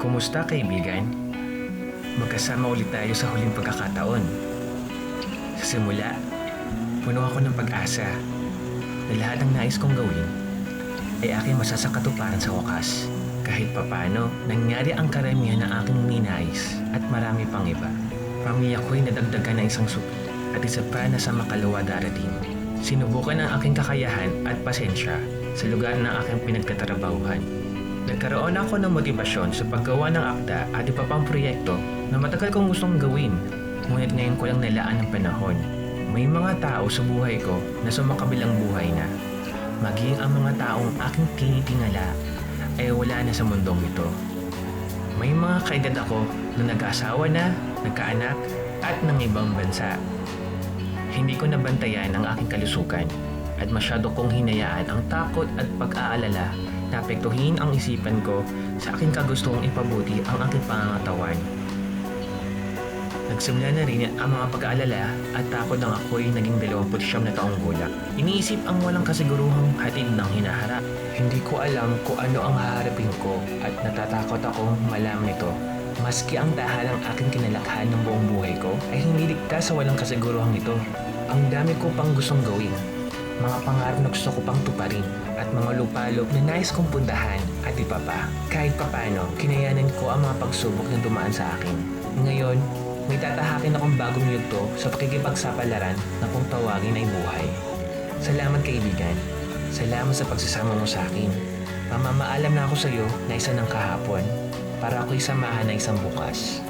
Kumusta kaibigan? Magkasama ulit tayo sa huling pagkakataon. Sa simula, puno ako ng pag-asa na lahat ng nais kong gawin ay aking masasakatuparan sa wakas. Kahit papano, nangyari ang karamihan na aking ninais at marami pang iba. Pamilya ko'y nadagdagan ng isang suki at isa pa na sa makalawa darating. Sinubukan ang aking kakayahan at pasensya sa lugar ng aking pinagtatrabahuhan. Nagkaroon ako ng motibasyon sa paggawa ng akda at iba pang proyekto na matagal kong gustong gawin. Ngunit ngayon ko lang nalaan ng panahon. May mga tao sa buhay ko na sumakabilang buhay na. Maging ang mga taong aking tinitingala ay wala na sa mundong ito. May mga kaedad ako na nag-asawa na, nagkaanak, at ng ibang bansa. Hindi ko nabantayan ang aking kalusugan at masyado kong hinayaan ang takot at pag-aalala na apektuhin ang isipan ko sa aking kagustong ipabuti ang aking pangangatawan. Nagsimula na rin ang mga pag-aalala at takot ng ako'y naging 29 na taong gulang. Iniisip ang walang kasiguruhang hatid ng hinaharap. Hindi ko alam kung ano ang haharapin ko at natatakot akong malaman ito. Maski ang dahalang aking kinalakhan ng buong buhay ko ay hindi ligtas sa walang kasiguruhang ito. Ang dami ko pang gustong gawin. Mga pangarap na gusto ko pang tuparin at mga lupalop na nais kong puntahan at iba pa. Kahit papano, kinayanan ko ang mga pagsubok na dumaan sa akin. Ngayon, may tatahakin akong bagong yugto sa pakikipagsapalaran na kung tawagin ay buhay. Salamat kaibigan. Salamat sa pagsasama mo sa akin. Mamamaalam na ako sa iyo na isa ng kahapon para ako'y samahan na isang bukas.